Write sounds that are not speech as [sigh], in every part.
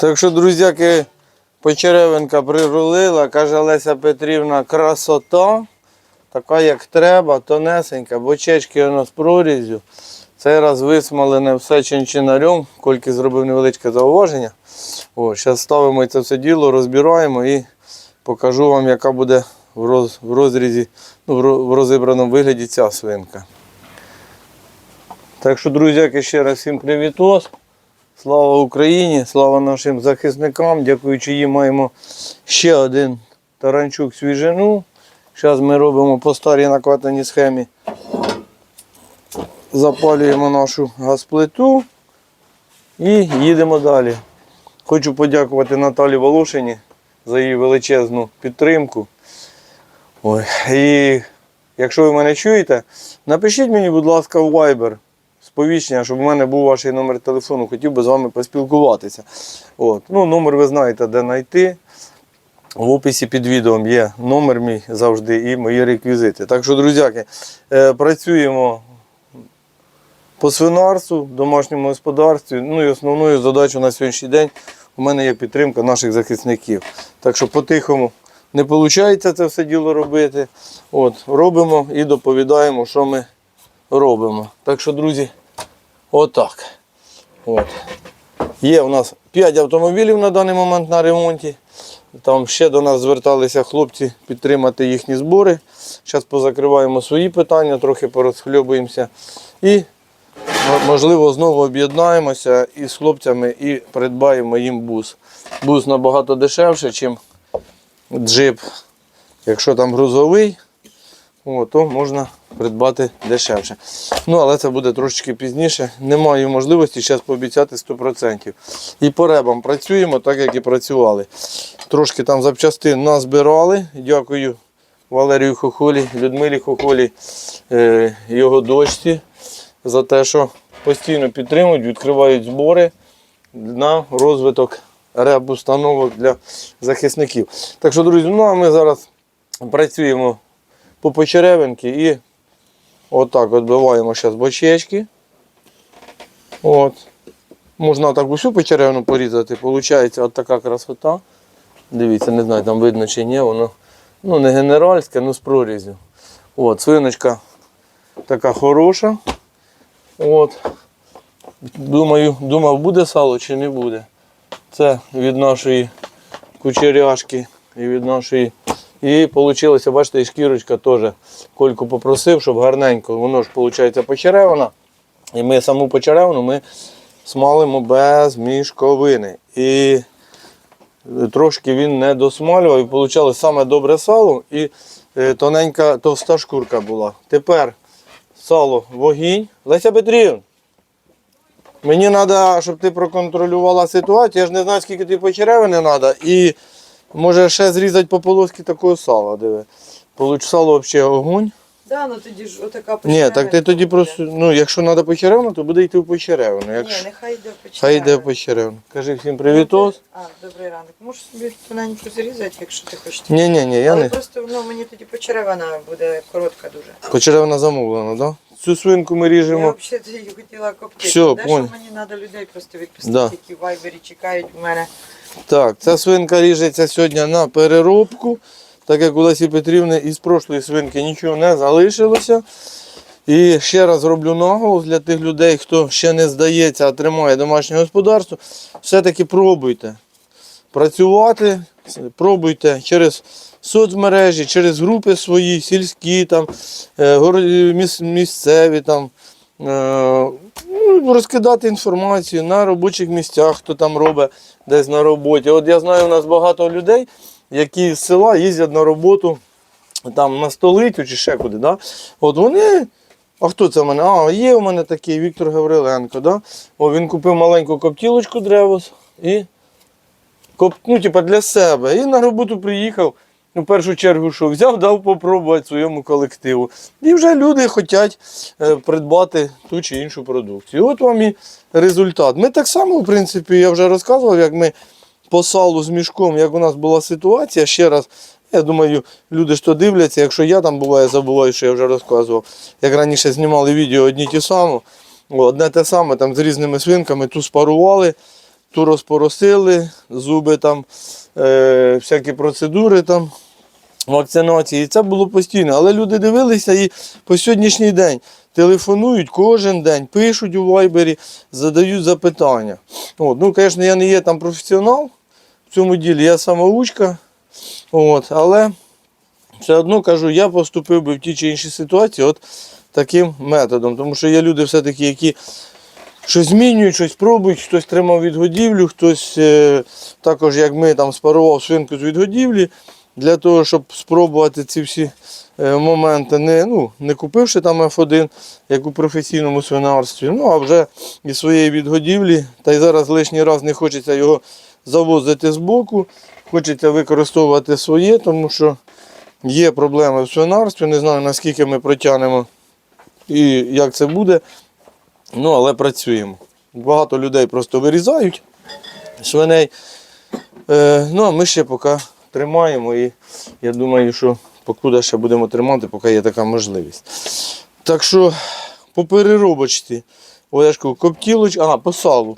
Так що, друзяки, Почеревенка прирулила, каже Леся Петрівна, красота, така як треба, тонесенька, бочечки воно з прорізю. Цей раз висмалене все чинчинарем, кольки зробив невеличке зауваження. О, зараз ставимо це все діло, розбираємо і покажу вам, яка буде в, роз, в розрізі, ну, в розібраному вигляді ця свинка. Так що, друзяки, ще раз всім привітос. Слава Україні, слава нашим захисникам. Дякуючи їм маємо ще один таранчук свіжину. Зараз ми робимо по старій накатаній схемі. Запалюємо нашу газплиту і їдемо далі. Хочу подякувати Наталі Волошині за її величезну підтримку. Ой. І якщо ви мене чуєте, напишіть мені, будь ласка, в Viber сповіщення, щоб у мене був ваш номер телефону, хотів би з вами поспілкуватися. От. Ну, номер ви знаєте, де знайти. В описі під відео є номер мій завжди і мої реквізити. Так що, друзяки, е, працюємо по свинарству, домашньому господарстві. Ну і основною задачою на сьогоднішній день у мене є підтримка наших захисників. Так що по-тихому не виходить це все діло робити. От, робимо і доповідаємо, що ми робимо. Так що, друзі, отак. От. Є у нас 5 автомобілів на даний момент на ремонті. Там ще до нас зверталися хлопці підтримати їхні збори. Зараз позакриваємо свої питання, трохи порозхльобуємося. І можливо знову об'єднаємося із хлопцями і придбаємо їм бус. Бус набагато дешевше, ніж джип. Якщо там грузовий, о, то можна придбати дешевше. Ну, але це буде трошечки пізніше. Не маю можливості зараз пообіцяти 100%. І по ребам працюємо так, як і працювали. Трошки там запчастин назбирали. Дякую Валерію Хохолі, Людмилі Хохолі, е, його дочці за те, що постійно підтримують, відкривають збори на розвиток реб-установок для захисників. Так що, друзі, ну а ми зараз працюємо по почеревинки і отак відбиваємо зараз бочечки. От. Можна так усю почеревину порізати, виходить от така красота. Дивіться, не знаю, там видно чи ні, воно ну, не генеральське, ну з прорізю. От, свиночка така хороша. От. Думаю, думав, буде сало чи не буде. Це від нашої кучеряшки і від нашої. І вийшло, бачите, і шкірочка теж. Кольку попросив, щоб гарненько, воно ж виходить почеревина. І ми саму почеревину ми смалимо без мішковини. І трошки він не досмалював, і вийшло саме добре сало і е, тоненька товста шкурка була. Тепер сало вогінь. Леся Петрівна, мені треба, щоб ти проконтролювала ситуацію. Я ж не знаю, скільки ти почеревини треба. Може ще зрізати по полоски такого сала. Диви. Получ сало взагалі огонь. Да, ну тоді ж отака Ні, так ти тоді буде. просто, ну, якщо треба почеревину, то буде йти в почеревину. Якщо... Ні, нехай йде почеревина. Хай йде в почеревину. Кажи всім привітос. А, добрий ранок. Можеш собі тоненько зрізати, якщо ти хочеш. Ні, ні, ні, я Але не. просто ну, мені тоді почеревина буде коротка дуже. Почеревина замовлена, так? Да? Цю свинку ми Я ріжемо. взагалі тоді хотіла коптити. Всьо, Де, понял. що мені треба людей просто відпустити, Да. які в вайбері чекають в мене. Так, ця свинка ріжеться сьогодні на переробку, так як у Лесі Петрівни із прошлої свинки нічого не залишилося. І ще раз роблю наголос для тих людей, хто ще не здається, а тримає домашнє господарство. Все-таки пробуйте працювати, пробуйте через соцмережі, через групи свої, сільські, там, е, місцеві. Там, е, ну, розкидати інформацію на робочих місцях, хто там робить десь на роботі. От я знаю, у нас багато людей, які з села їздять на роботу там на столицю чи ще куди. Да? От вони. А хто це в мене? А, є у мене такий Віктор Гавриленко. Да? О, він купив маленьку коптілочку древос і коп... ну, типа для себе. І на роботу приїхав. У першу чергу, що взяв, дав попробувати своєму колективу. І вже люди хочуть е, придбати ту чи іншу продукцію. От вам і результат. Ми так само, в принципі, я вже розказував, як ми по салу з мішком, як у нас була ситуація. Ще раз, я думаю, люди ж то дивляться, якщо я там буває, забуваю, що я вже розказував. Як раніше знімали відео одні ті самі, одне те саме, там з різними свинками, ту спарували. ту розпоросили, зуби там, е, всякі процедури там, вакцинації. І це було постійно. Але люди дивилися і по сьогоднішній день телефонують кожен день, пишуть у вайбері, задають запитання. От. Ну, звісно, я не є там професіонал в цьому ділі, я самоучка. От, але все одно кажу, я поступив би в ті чи інші ситуації от таким методом. Тому що є люди все-таки, які щось змінюють, щось пробують, хтось тримав відгодівлю, хтось е, також, як ми, там спарував свинку з відгодівлі, для того, щоб спробувати ці всі е, моменти, не, ну, не купивши там F1, як у професійному свинарстві, ну а вже із своєї відгодівлі, та й зараз лишній раз не хочеться його завозити з боку, хочеться використовувати своє, тому що є проблеми в свинарстві, не знаю наскільки ми протягнемо і як це буде. Ну, але працюємо. Багато людей просто вирізають свиней. Е, ну, а ми ще поки тримаємо і я думаю, що покуди ще будемо тримати, поки є така можливість. Так що по переробочці, Олешку, коптілоч, ага, по салу.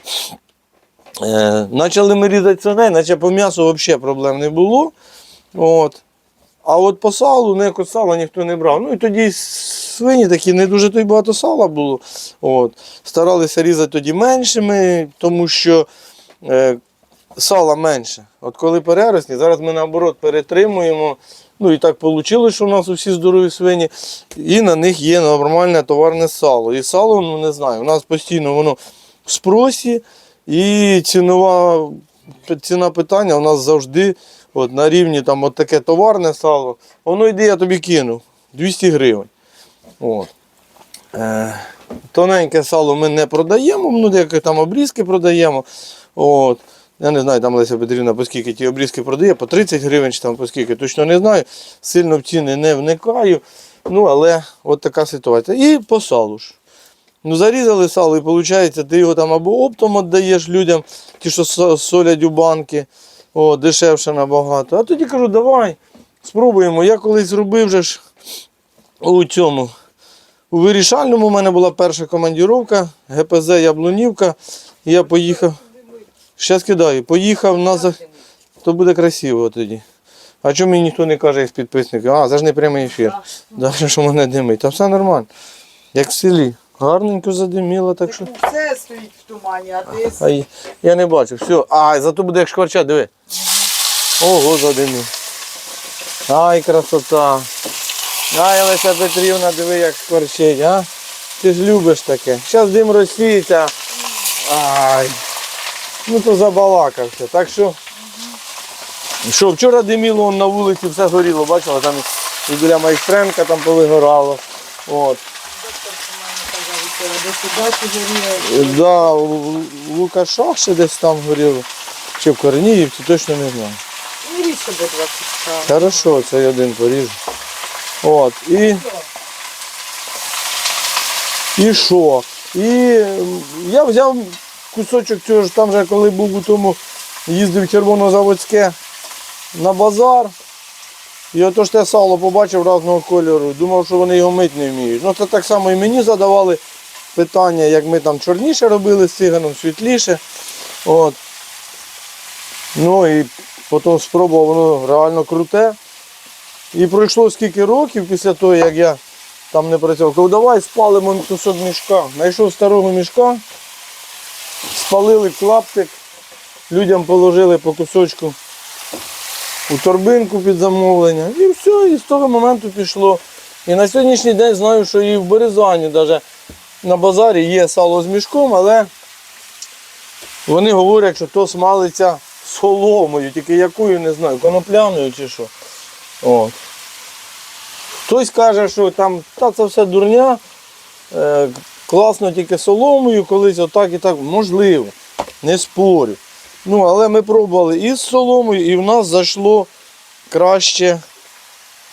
Е, почали ми різати свиней, наче по м'ясу взагалі проблем не було. От. А от по салу, не сала ніхто не брав. Ну і тоді свині такі не дуже то й багато сала було. От. Старалися різати тоді меншими, тому що е, сала менше. От коли переросні, зараз ми наоборот перетримуємо. Ну і так вийшло, що у нас усі здорові свині, і на них є нормальне товарне сало. І сало, ну не знаю, у нас постійно воно в спросі, і цінова, ціна питання у нас завжди от, на рівні там, от таке товарне сало. Воно йде, я тобі кинув 200 гривень. От. Е, тоненьке сало ми не продаємо, ну деякі там обрізки продаємо. От. Я не знаю, там Леся Петрівна, по скільки ті обрізки продає, по 30 гривень чи там по скільки, точно не знаю. Сильно в ціни не вникаю. Ну, але от така ситуація. І по салу ж. Ну, зарізали сало, і виходить, ти його там або оптом віддаєш людям, ті, що солять у банки, о, дешевше набагато. А тоді кажу, давай, спробуємо. Я колись зробив же ж у цьому. У вирішальному у мене була перша командіровка, ГПЗ Яблунівка. Я поїхав. Щас кидаю. Поїхав на за- то буде красиво тоді. А чому мені ніхто не каже із підписників? А, це ж не прямий ефір. Даже [laughs] що мене димить. Та все нормально. Як в селі. Гарненько задиміло, так що. Все стоїть в тумані, а ти Ай, я не бачу. Все. А, зато буде як шкварча, диви. Ого, задимів. Ай, красота. Ай, Леся Петрівна, диви, як шкварчить, а? Ти ж любиш таке. Зараз дим розсіється. Ай. Ну то забалакався. Так що. Що, вчора диміло он на вулиці, все горіло, бачила, там і біля майстренка там повигорало. От. До. Да, Лукаша ще десь там горіло. Чи в Корніївці, точно не знаю. Ну, річ собі 20 справ. Хорошо, цей один поріжу. От, і. І що? І я взяв кусочок цього ж там же, коли був у тому, їздив червонозаводське на базар. І ото ж те сало побачив разного кольору. Думав, що вони його мить не вміють. Ну це так само і мені задавали питання, як ми там чорніше робили з циганом, світліше. От. Ну і потім спробував, воно реально круте. І пройшло скільки років після того, як я там не працював. Кажу, давай спалимо кусок мішка. Знайшов старого мішка, спалили клаптик, людям положили по кусочку у торбинку під замовлення. І все, і з того моменту пішло. І на сьогоднішній день знаю, що і в Березані навіть на базарі є сало з мішком, але вони говорять, що то смалиться соломою, тільки якою не знаю, конопляною чи що. От. Хтось каже, що там та це все дурня, е, класно тільки соломою, колись отак і так, можливо, не спорю. Ну, але ми пробували і з соломою, і в нас зайшло краще.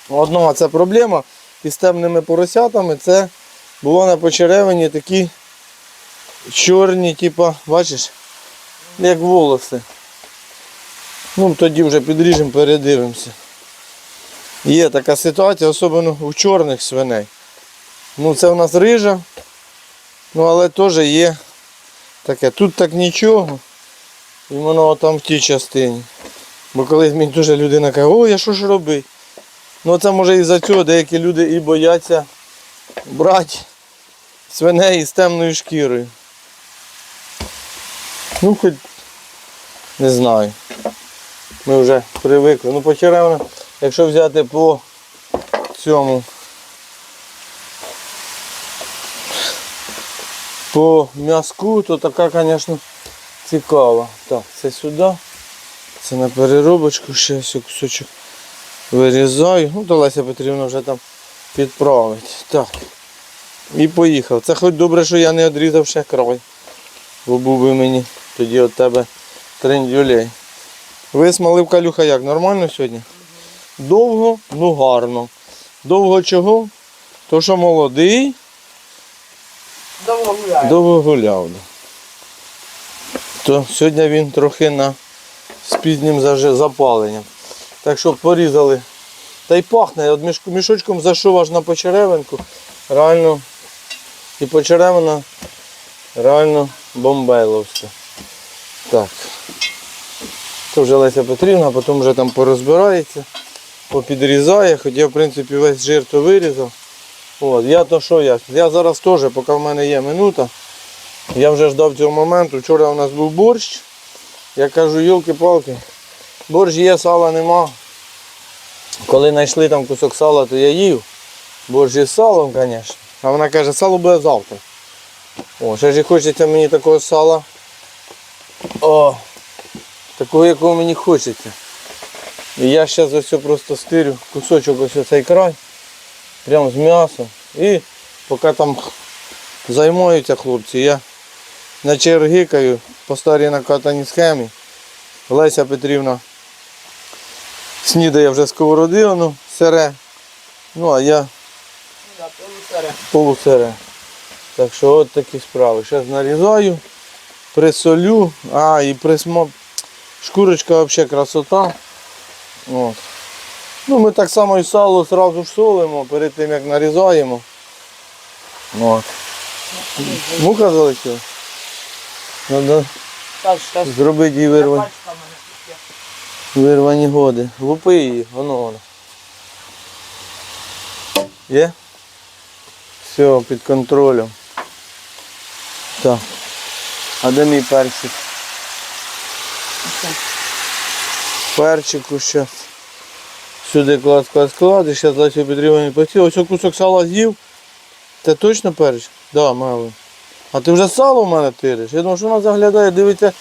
Одна це проблема із темними поросятами, це було на почеревині такі чорні, типа, бачиш, як волоси. Ну, тоді вже підріжемо, передивимося. Є така ситуація, особливо у чорних свиней. Ну, це у нас рижа, ну але теж є таке. Тут так нічого. Іменно там в тій частині. Бо колись мені дуже людина каже, ой, а що ж робити? Ну це може із-за цього деякі люди і бояться брати свиней з темною шкірою. Ну хоч не знаю. Ми вже привикли. Ну почеревно, якщо взяти по цьому. По м'язку, то така, звісно, цікава. Так, це сюди. Це на переробочку, ще ось кусочок вирізаю. Ну, то Леся Петрівна вже там підправить. Так. І поїхав. Це хоч добре, що я не відрізав ще край. Бо був би мені тоді від тебе трендюлей. Висмалив калюха як? Нормально сьогодні? Довго, ну гарно. Довго чого? То що молодий, Довго гуляє. довго гуляв. То сьогодні він трохи на з пізнім запаленням. Так що порізали. Та й пахне, от мішочком зайшов аж на почеревинку. Реально. І почеревина реально бомбейловська. Так. То вже Леся Петрівна, потім вже там порозбирається, попідрізає, хоч я в принципі весь жир то вирізав. От, я то що я? Я зараз теж, поки в мене є минута. Я вже ждав цього моменту. Вчора у нас був борщ. Я кажу, йолки-палки, борщ є, сала нема. Коли знайшли там кусок сала, то я їв. Борщ із салом, звісно. А вона каже, сало буде завтра. О, ще ж хочеться мені такого сала. О, такого, якого мені хочеться. І я зараз ось просто стирю кусочок ось цей край, прямо з м'ясом. І поки там займаються хлопці, я на чергикаю по старій накатаній схемі. Леся Петрівна снідає вже сковороди, воно сире. Ну а я полусаре. полусире. Так що от такі справи. Зараз нарізаю, присолю, а і присмо... Шкурочка взагалі красота. От. Ну, ми так само і сало одразу ж солимо перед тим як нарізаємо. От. Муха залетіла. Треба зробити її вирвані, вирвані годи. Лупи її, воно воно. Є? Все, під контролем. Так. А де мій перчик? Перчику зараз. Сюди клад, клад, клад. І зараз Лесю Петрівні посів. Ось кусок сала з'їв. Це точно перчик? Так, да, мало. А ти вже сало в мене тириш? Я думав, що вона заглядає, дивиться.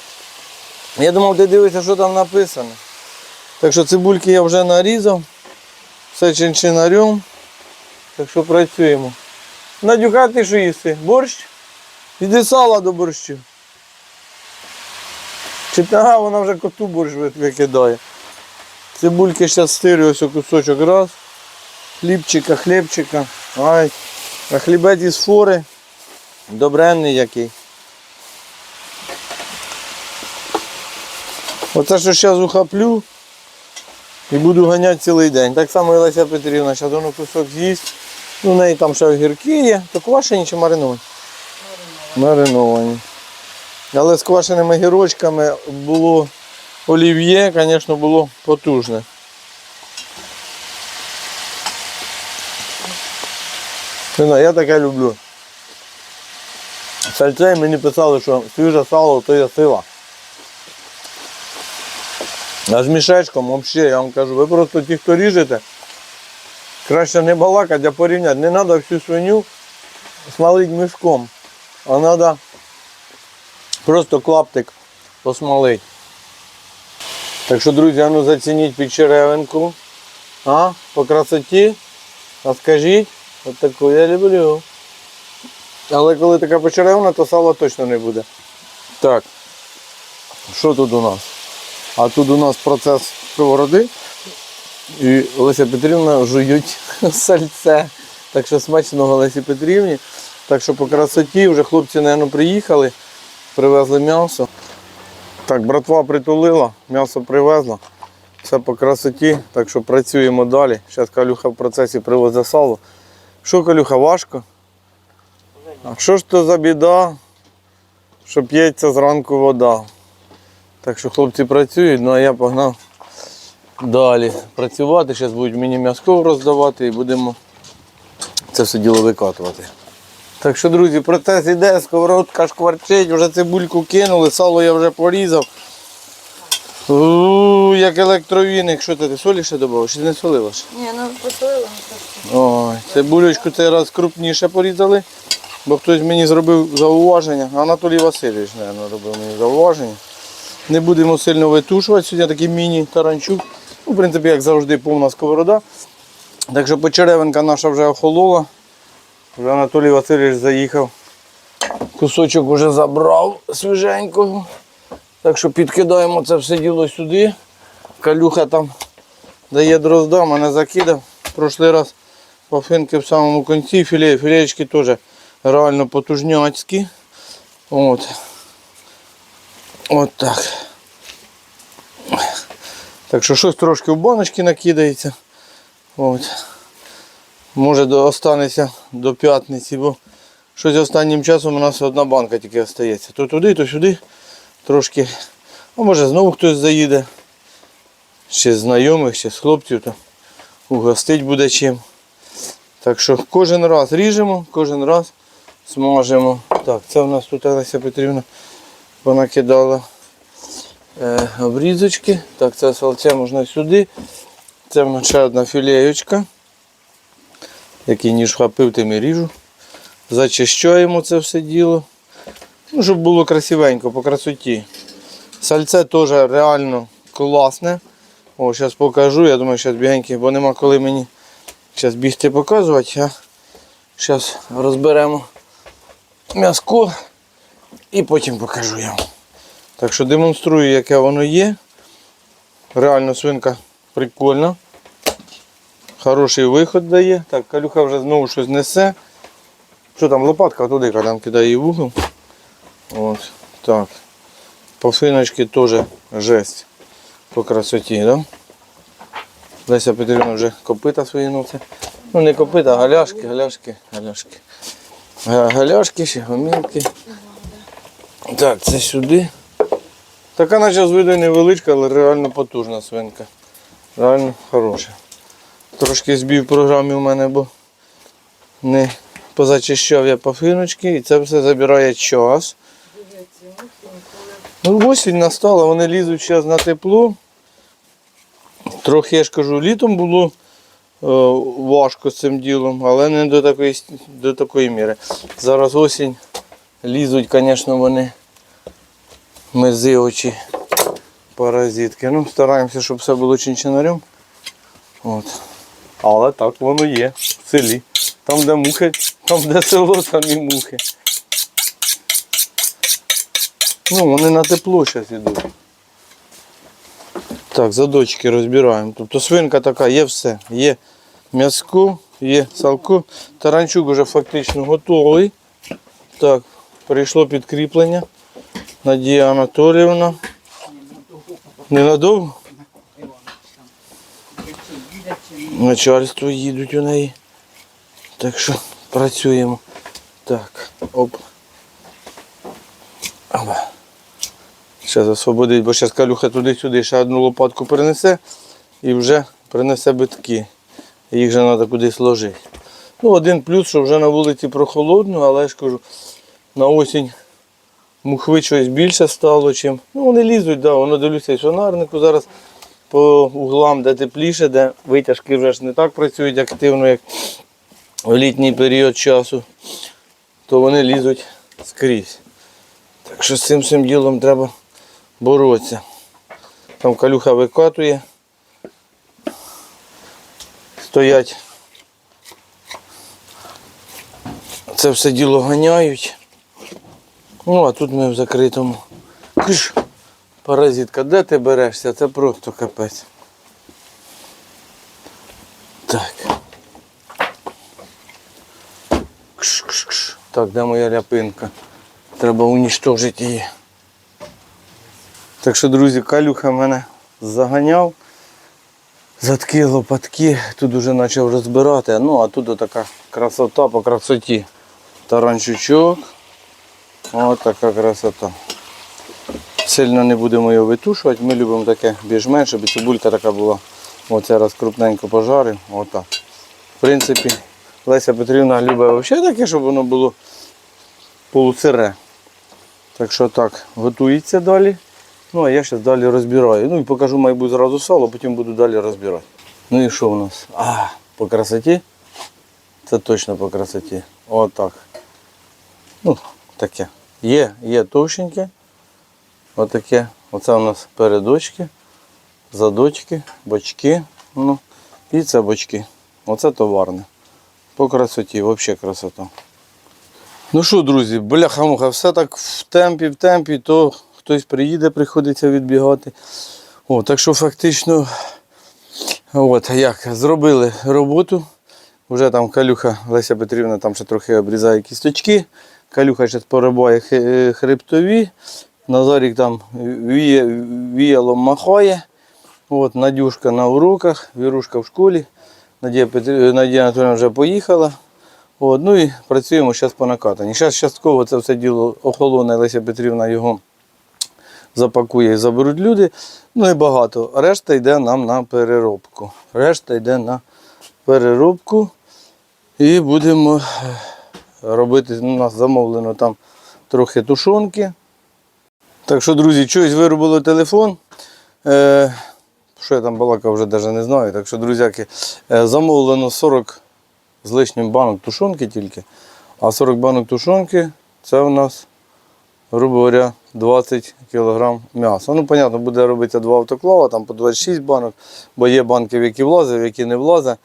Я думав, ти дивишся, що там написано. Так що цибульки я вже нарізав. Все чинчинарем. Так що працюємо. Надюха, ти що їси? Борщ? Іди сала до борщу. Чи та вона вже коту борщ викидає. Цибульки зараз стирю ось кусочок раз. Хлібчика, хлібчика. Ай. А хлібець із фори. Добренний який. Оце що зараз ухаплю і буду ганяти цілий день. Так само і Леся Петрівна, зараз воно кусок з'їсть. Ну, в неї там ще огірки є. То квашені чи мариновані? Мариновані. Мариновані. Але з квашеними гірочками було олів'є, звісно, було потужне. Не я таке люблю. Сальце мені писали, що свіже сало то є сила. А з мішечком взагалі, я вам кажу, ви просто ті, хто ріжете, краще не балакати, а порівняти. Не треба всю свиню смалити мішком, а треба просто клаптик посмалити. Так що, друзі, ну зацініть під черевинку. А, по красоті. А скажіть, от таку я люблю. Але коли така почеревна, то сала точно не буде. Так. Що тут у нас? А тут у нас процес сковороди. І Леся Петрівна жують [laughs] сальце. Так що смачного Лесі Петрівні. Так що по красоті вже хлопці, мабуть, приїхали, привезли м'ясо. Так, братва притулила, м'ясо привезла. Все по красоті, так що працюємо далі. Зараз Калюха в процесі привезе сало. Що, Калюха, важко? А що ж то за біда, що п'ється зранку вода? Так що хлопці працюють, ну а я погнав далі працювати. Зараз будуть мені м'язко роздавати і будемо це все діло викатувати. Так що, друзі, процес іде, сковородка шкварчить, вже цибульку кинули, сало я вже порізав. У, як електровіник. Що ти, ти солі ще додав? Чи не солила ще? Ні, ну посолила, ну. Ой, цибулечку цей раз крупніше порізали, бо хтось мені зробив зауваження. Анатолій Васильович, мабуть, робив мені зауваження. Не будемо сильно витушувати. Сьогодні такий міні-таранчук. Ну, в принципі, як завжди, повна сковорода. Так що почеревинка наша вже охолола. Вже Анатолій Васильович заїхав. Кусочок вже забрав свіженького. Так що підкидаємо це все діло сюди. Калюха там дає дрозда, мене закидав. Прошлий раз пафинки в самому кінці, філе, філеєчки теж реально потужняцькі. От. От так. Так що щось трошки в баночки накидається. От. Може до, останеться до п'ятниці, бо щось останнім часом у нас одна банка тільки остається. То туди, то сюди. Трошки. А може знову хтось заїде. Ще з знайомих, ще з хлопців, то угостить буде чим. Так що кожен раз ріжемо, кожен раз смажемо. Так, це у нас тут Олеся Петрівна понакидала е, обрізочки. Так, це салце можна сюди. Це в нас ще одна філеєчка. Який ніж хапив, тим і ріжу. Зачищаємо це все діло. Ну, щоб було красивенько, по красоті. Сальце теж реально класне. О, зараз покажу, я думаю, зараз бігенький, бо нема коли мені зараз бігти показувати. Зараз розберемо м'язко і потім покажу я. Так що демонструю, яке воно є. Реально свинка прикольна. Хороший виход дає. Так, калюха вже знову щось несе. Що там, лопатка туди, там кидає її в угол. От, так. Пафиночки теж жесть по красоті, да? Леся Петрівна вже копита свої носить. Ну не копита, а галяшки, галяшки, галяшки. Галяшки, ще гомілки. Так, це сюди. Така наче з виду невеличка, але реально потужна свинка. Реально хороша. Трошки збій в програмі у мене, бо не позачищав я пафиночки і це все забирає час. Ну, осінь настала, вони лізуть зараз на тепло. Трохи, я ж кажу, літом було е, важко з цим ділом, але не до такої, до такої міри. Зараз осінь лізуть, звісно, вони мези очі паразитки. Ну, стараємося, щоб все було чинчинарем. От. Але так воно є в селі. Там, де мухи, там, де село, там і мухи. Ну, вони на тепло зараз йдуть. Так, задочки розбираємо. Тобто свинка така, є все. Є м'язко, є салко. Таранчук вже фактично готовий. Так, прийшло підкріплення. Надія Анатоліївна. Ненадовго? Начальство їдуть у неї. Так що працюємо. Так, оп. Опа. Зараз освободить, бо зараз калюха туди-сюди ще одну лопатку принесе і вже принесе битки. Їх вже треба кудись ложити. Ну, один плюс, що вже на вулиці прохолодно, але я ж кажу, на осінь мухви щось більше стало, чим. Ну, вони лізуть, да, воно дивлюся і сонарнику зараз по углам, де тепліше, де витяжки вже ж не так працюють активно, як в літній період часу, то вони лізуть скрізь. Так що з цим всім ділом треба боротися. Там калюха викатує. Стоять. Це все діло ганяють. Ну, а тут ми в закритому. Киш, паразитка, де ти берешся? Це просто капець. Так. Кш, кш, кш. Так, де моя ляпинка? Треба унічтожити її. Так що, друзі, калюха мене заганяв. Задки, лопатки, тут вже почав розбирати. Ну, а тут така красота по красоті. Таранчучок. Ось така красота. Сильно не будемо його витушувати. Ми любимо таке більш-менш, щоб цибулька така була. Оце раз крупненько пожарив. Отак. В принципі, Леся Петрівна любить взагалі таке, щоб воно було полусире. Так що так, готується далі. Ну, а я зараз далі розбираю. Ну і покажу, мабуть, зразу сало, потім буду далі розбирати. Ну і що у нас? А, по красоті? Це точно по красоті. Отак. Ну, таке. Є, є товщеньке. Отаке. Оце у нас передочки, задочки, бочки. Ну, і це бочки. Оце товарне. По красоті, взагалі красота. Ну що, друзі, бляха-муха, все так в темпі, в темпі, то хтось приїде, приходиться відбігати. О, так що фактично, от як, зробили роботу. Вже там калюха Леся Петрівна там ще трохи обрізає кісточки. Калюха ще порибає хи- хребтові. Назарік там віє, віялом махає. От, Надюшка на уроках, Вірушка в школі. Надія, Петрі... Надія Анатольовна вже поїхала. От, ну і працюємо зараз по накатанні. Зараз частково це все діло охолоне, Леся Петрівна його запакує і заберуть люди. Ну і багато. Решта йде нам на переробку. Решта йде на переробку. І будемо е, робити. ну, У нас замовлено там трохи тушонки. Так що, друзі, щось виробило телефон. Е, що я там балакав, вже навіть не знаю. Так що, друзяки, е, замовлено 40 з лишнім банок тушонки тільки. А 40 банок тушонки це у нас, грубо говоря, 20 кг м'яса. Ну, понятно, буде робитися два автоклава, там по 26 банок, бо є банки, в які влазить, в які не влазить.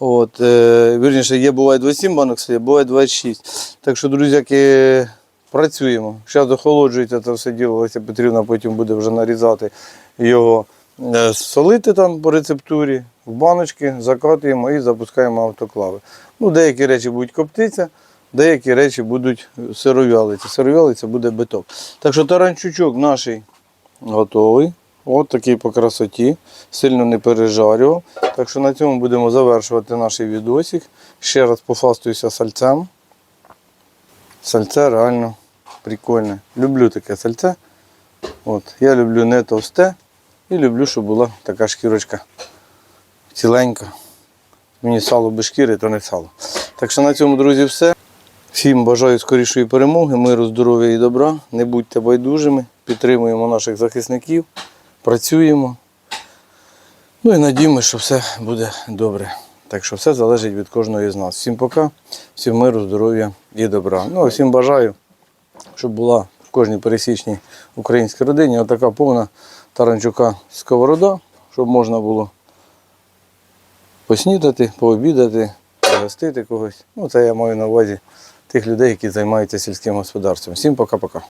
От, е, вірніше, є буває 27 банок, стоїть, буває 26. Так що, друзяки, працюємо. Зараз охолоджується це все діло, Леся Петрівна потім буде вже нарізати його, е, солити там по рецептурі, в баночки, закатуємо і запускаємо автоклави. Ну, деякі речі будуть коптитися, деякі речі будуть сировялитися. Сировялиться буде биток. Так що таранчучок наш готовий. От такий по красоті, сильно не пережарював. Так що на цьому будемо завершувати наш відосик. Ще раз пофастуюся сальцем. Сальце реально прикольне. Люблю таке сальце. От. Я люблю не товсте і люблю, щоб була така шкірочка ціленька. Мені сало без шкіри, то не сало. Так що на цьому, друзі, все. Всім бажаю скорішої перемоги, миру, здоров'я і добра. Не будьте байдужими, підтримуємо наших захисників, працюємо. Ну і надіємося, що все буде добре. Так що все залежить від кожного з нас. Всім пока, всім миру, здоров'я і добра. Ну а всім бажаю, щоб була в кожній пересічній українській родині отака повна таранчука сковорода, щоб можна було поснідати, пообідати, пригостити когось. Ну, це я маю на увазі тих людей, які займаються сільським господарством. Всім пока-пока.